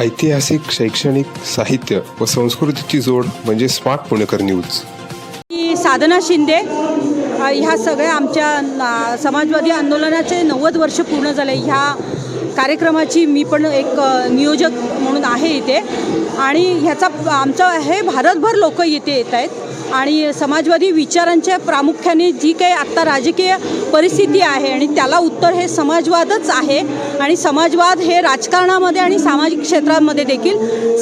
ऐतिहासिक शैक्षणिक साहित्य व संस्कृतीची जोड म्हणजे स्मार्ट पुणेकर न्यूज. मी साधना शिंदे. ह्या सगळ्या आमच्या ना- समाजवादी आंदोलनाचे नव्वद वर्ष पूर्ण झाले. ह्या कार्यक्रमाची मी पण एक नियोजक म्हणून आहे इथे. आणि ह्याचा आमचं हे भारतभर लोक इथे येत आहेत. आणि समाजवादी विचारांच्या प्रामुख्याने जी काही आत्ता राजकीय परिस्थिती आहे आणि त्याला उत्तर हे समाजवादच आहे आणि समाजवाद हे राजकारणामध्ये आणि सामाजिक क्षेत्रामध्ये देखील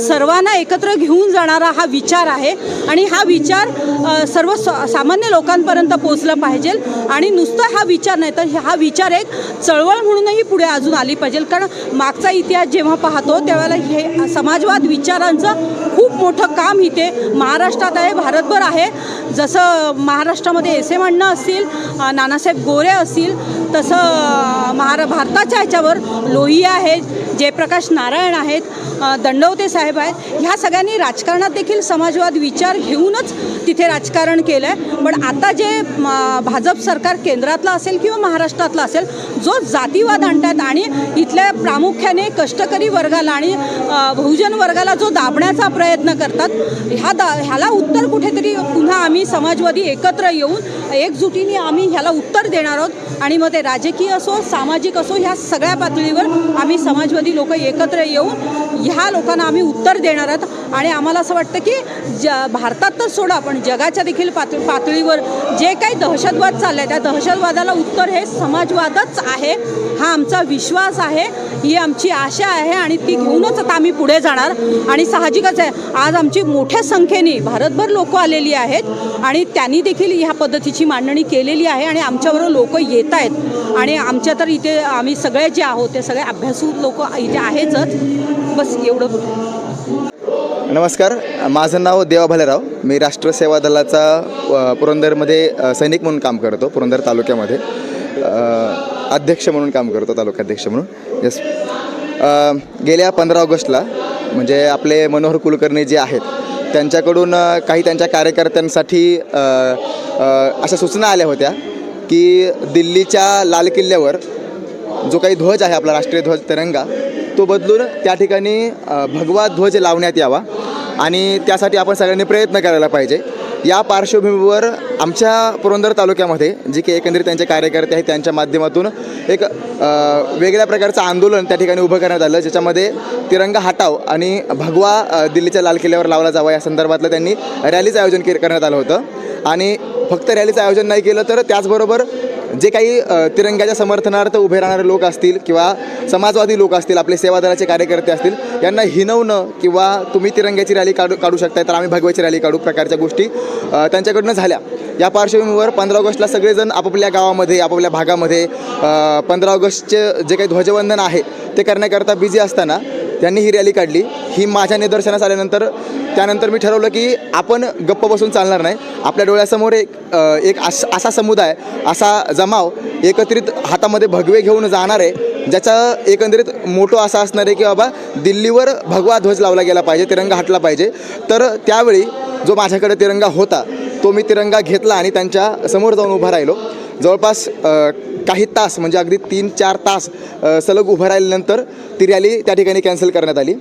सर्वांना एकत्र घेऊन जाणारा हा विचार आहे. आणि हा विचार सर्व स- सामान्य लोकांपर्यंत पोचला पाहिजे आणि नुसता हा विचार नाही तर हा विचार एक चळवळ म्हणूनही पुढे अजून आली पाहिजे. कारण मागचा इतिहास जेव्हा पाहतो त्यावेळेला हे समाजवाद विचारांचं खूप मोठं काम इथे महाराष्ट्रात आहे भारतभर आहे. जसं महाराष्ट्रामध्ये एस एम अण्णा असतील नानासाहेब गोरे असतील तसं महारा भारताच्या ह्याच्यावर लोहिया आहेत जयप्रकाश नारायण आहेत दंडवते साहेब आहेत. ह्या सगळ्यांनी राजकारणात देखील समाजवाद विचार घेऊनच तिथे राजकारण केलं आहे पण आता जे भाजप सरकार केंद्रातलं असेल किंवा महाराष्ट्रातलं असेल जो जातीवाद आणतात आणि इथल्या प्रामुख्याने कष्टकरी वर्गाला आणि बहुजन वर्गाला जो दाबण्याचा प्रयत्न करतात ह्या दा ह्याला उत्तर कुठेतरी पुन्हा आम्ही समाजवादी एकत्र येऊन एकजुटीने आम्ही ह्याला उत्तर देणार आहोत आणि मग ते राजकीय असो सामाजिक असो ह्या सगळ्या पातळीवर आम्ही समाजवादी लोक एकत्र येऊन ह्या लोकांना आम्ही उत्तर देणार आहोत. आणि आम्हाला असं वाटतं की ज भारतात तर सोडा पण जगाच्या देखील पात पातळीवर जे काही दहशतवाद चाललं आहे त्या दहशतवादाला उत्तर हे समाजवादच आहे हा आमचा विश्वास आहे ही आमची आशा आहे आणि ती घेऊनच आता आम्ही पुढे जाणार. आणि साहजिकच आहे आज आमची मोठ्या संख्येने भारतभर लोक आलेली आहेत आणि त्यांनी देखील ह्या पद्धतीची मांडणी केलेली आहे आणि आमच्याबरोबर लोक येत आहेत. आणि आमच्या तर इथे आम्ही सगळे जे आहोत ते सगळे अभ्यासू लोक इथे आहेतच. बस एवढं नमस्कार माझं नाव देवा भालेराव. मी राष्ट्र सेवा दलाचा पुरंदरमध्ये सैनिक म्हणून काम करतो पुरंदर तालुक्यामध्ये. अध्यक्ष म्हणून काम करतो तालुकाध्यक्ष म्हणून. येस गेल्या पंधरा ऑगस्टला म्हणजे आपले मनोहर कुलकर्णी जे आहेत त्यांच्याकडून काही त्यांच्या कार्यकर्त्यांसाठी अशा सूचना आल्या होत्या की दिल्लीच्या लाल किल्ल्यावर जो काही ध्वज आहे आपला राष्ट्रीय ध्वज तिरंगा तो बदलून त्या ठिकाणी भगवा ध्वज लावण्यात यावा आणि त्यासाठी आपण सगळ्यांनी प्रयत्न करायला पाहिजे. या पार्श्वभूमीवर आमच्या पुरंदर तालुक्यामध्ये जे काही एकंदरीत त्यांचे कार्यकर्ते आहेत त्यांच्या माध्यमातून एक वेगळ्या प्रकारचं आंदोलन त्या ठिकाणी उभं करण्यात आलं ज्याच्यामध्ये तिरंगा हटाव आणि भगवा दिल्लीच्या लाल किल्ल्यावर लावला जावा या संदर्भातलं त्यांनी रॅलीचं आयोजन के करण्यात आलं होतं. आणि फक्त रॅलीचं आयोजन नाही केलं तर त्याचबरोबर जे काही तिरंग्याच्या समर्थनार्थ उभे राहणारे लोक असतील किंवा समाजवादी लोक असतील आपले सेवादलाचे कार्यकर्ते असतील यांना हिनवणं किंवा तुम्ही तिरंग्याची रॅली काढू काढू शकताय तर आम्ही भगव्याची रॅली काढू प्रकारच्या गोष्टी त्यांच्याकडनं झाल्या. या पार्श्वभूमीवर पंधरा ऑगस्टला सगळेजण आपापल्या गावामध्ये आपापल्या भागामध्ये पंधरा ऑगस्टचे जे काही ध्वजवंदन आहे ते करण्याकरता बिझी असताना त्यांनी ही रॅली काढली. ही माझ्या निदर्शनास आल्यानंतर त्यानंतर मी ठरवलं की आपण गप्प बसून चालणार नाही. आपल्या डोळ्यासमोर एक एक अस असा समुदाय असा जमाव एकत्रित हातामध्ये भगवे घेऊन जाणार आहे ज्याचा एकंदरीत मोठो असा असणार आहे की बाबा दिल्लीवर भगवा ध्वज लावला गेला पाहिजे तिरंगा हटला पाहिजे. तर त्यावेळी जो माझ्याकडे तिरंगा होता तो मी तिरंगा घेतला आणि त्यांच्यासमोर जाऊन उभा राहिलो. जवळपास काही तास म्हणजे अगदी तीन चार तास सलग उभं राहिल्यानंतर ती रॅली त्या ठिकाणी कॅन्सल करण्यात आली.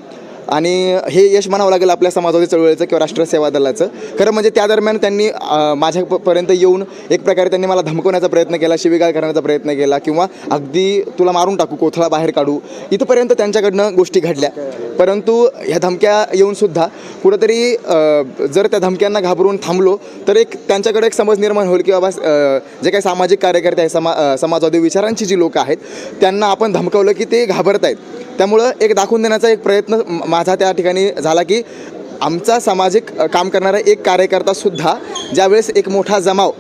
आणि हे यश म्हणावं लागेल आपल्या समाजवादी चळवळीचं किंवा राष्ट्र सेवा दलाचं. खरं म्हणजे त्या दरम्यान त्यांनी माझ्यापर्यंत येऊन एक प्रकारे त्यांनी मला धमकवण्याचा प्रयत्न केला शिवीगाळ करण्याचा प्रयत्न केला किंवा अगदी तुला मारून टाकू कोथळा बाहेर काढू. इथंपर्यंत त्यांच्याकडनं गोष्टी घडल्या. परंतु ह्या धमक्या येऊनसुद्धा कुठंतरी जर त्या धमक्यांना घाबरून थांबलो तर एक त्यांच्याकडे एक समज निर्माण होईल की बाबा जे काही सामाजिक कार्यकर्ते आहेत समा समाजवादी विचारांची जी लोक आहेत त्यांना आपण धमकवलं की ते घाबरत आहेत त्यामुळं एक दाखवून देण्याचा एक प्रयत्न माझा त्या ठिकाणी झाला की आमचा सामाजिक काम करणारा एक कार्यकर्तासुद्धा ज्यावेळेस एक मोठा जमाव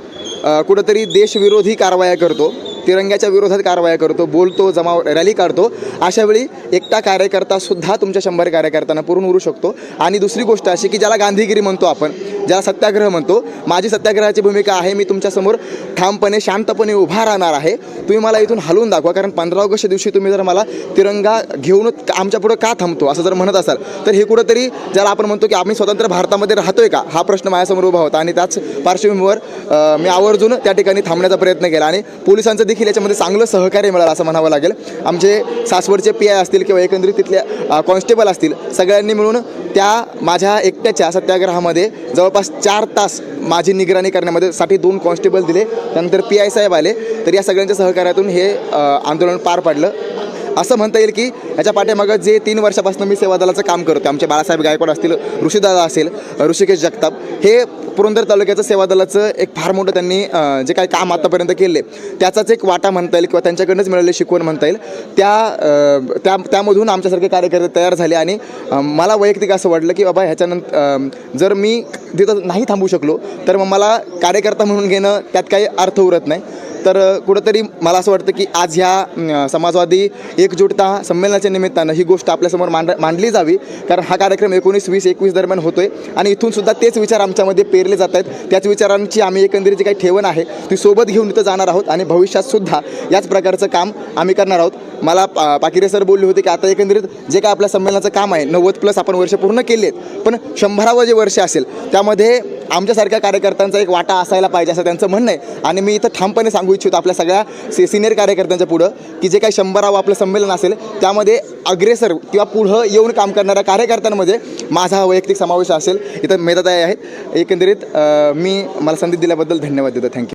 कुठंतरी देशविरोधी कारवाया करतो तिरंग्याच्या विरोधात कारवाया करतो बोलतो जमाव रॅली काढतो. अशावेळी एकटा कार्यकर्तासुद्धा तुमच्या शंभर कार्यकर्त्यांना पुरून उरू शकतो. आणि दुसरी गोष्ट अशी की ज्याला गांधीगिरी म्हणतो आपण ज्याला सत्याग्रह म्हणतो माझी सत्याग्रहाची भूमिका आहे मी तुमच्यासमोर ठामपणे शांतपणे उभा राहणार आहे. तुम्ही मला इथून हलवून दाखवा कारण पंधरा ऑगस्टच्या दिवशी तुम्ही जर मला तिरंगा घेऊन आमच्या पुढं का थांबतो असं जर म्हणत असाल तर हे कुठंतरी ज्याला आपण म्हणतो की आम्ही स्वतंत्र भारतामध्ये राहतोय का हा प्रश्न माझ्यासमोर उभा होता. आणि त्याच पार्श्वभूमीवर मी आवर्जून त्या ठिकाणी थांबण्याचा प्रयत्न केला. आणि पोलिसांचं देखील देखील याच्यामध्ये चांगलं सहकार्य मिळालं असं म्हणावं लागेल. आमचे सासवडचे पी आय असतील किंवा एकंदरीत तिथल्या कॉन्स्टेबल असतील सगळ्यांनी मिळून त्या माझ्या एकट्याच्या सत्याग्रहामध्ये जवळपास चार तास माझी निगराणी करण्यामध्ये साठी दोन कॉन्स्टेबल दिले. त्यानंतर पी आय साहेब आले. तर या सगळ्यांच्या सहकार्यातून हे आंदोलन पार पाडलं. असं म्हणता येईल की याच्या पाठीमागं जे तीन वर्षापासून मी सेवा दलाचं काम करतो आमचे बाळासाहेब गायकवाड असतील ऋषीदादा असेल ऋषिकेश जगताप हे पुरंदर तालुक्याचं सेवा दलाचं एक फार मोठं त्यांनी जे काही काम आतापर्यंत केले त्याचाच एक वाटा म्हणता येईल किंवा त्यांच्याकडनंच मिळालेली शिकवण म्हणता येईल. त्या त्या त्यामधून आमच्यासारखे कार्यकर्ते तयार झाले आणि मला वैयक्तिक असं वाटलं की बाबा ह्याच्यानंतर जर मी तिथं नाही थांबू शकलो तर मग मला कार्यकर्ता म्हणून घेणं त्यात काही अर्थ उरत नाही. तर कुठंतरी मला असं वाटतं की आज ह्या समाजवादी एकजुटता संमेलनाच्या निमित्तानं ही गोष्ट आपल्यासमोर मांड मांडली जावी. कारण हा कार्यक्रम एकोणीस वीस एकवीस दरम्यान होतो आहे आणि इथून सुद्धा तेच विचार आमच्यामध्ये पेरले जात आहेत. त्याच विचारांची आम्ही एकंदरीत जी काही ठेवण आहे ती सोबत घेऊन इथं जाणार आहोत आणि भविष्यात सुद्धा याच प्रकारचं काम आम्ही करणार आहोत. मला पा- पाकिरे सर बोलले होते की आता एकंदरीत जे काय आपल्या संमेलनाचं काम आहे नव्वद प्लस आपण वर्ष पूर्ण केले आहेत पण शंभरावं जे वर्ष असेल त्यामध्ये आमच्यासारख्या कार्यकर्त्यांचा एक वाटा असायला पाहिजे असं त्यांचं म्हणणं आहे. आणि मी इथं ठामपणे सांगू इच्छितो आपल्या सगळ्या से सिनियर कार्यकर्त्यांच्या पुढं की जे काही शंभरावं आपलं संमेलन असेल त्यामध्ये अग्रेसर किंवा पुढं येऊन काम करणाऱ्या कार्यकर्त्यांमध्ये माझा हा वैयक्तिक समावेश असेल. इथं मेधाताई आहेत. एकंदरीत मी मला संधी दिल्याबद्दल धन्यवाद देतो. थँक्यू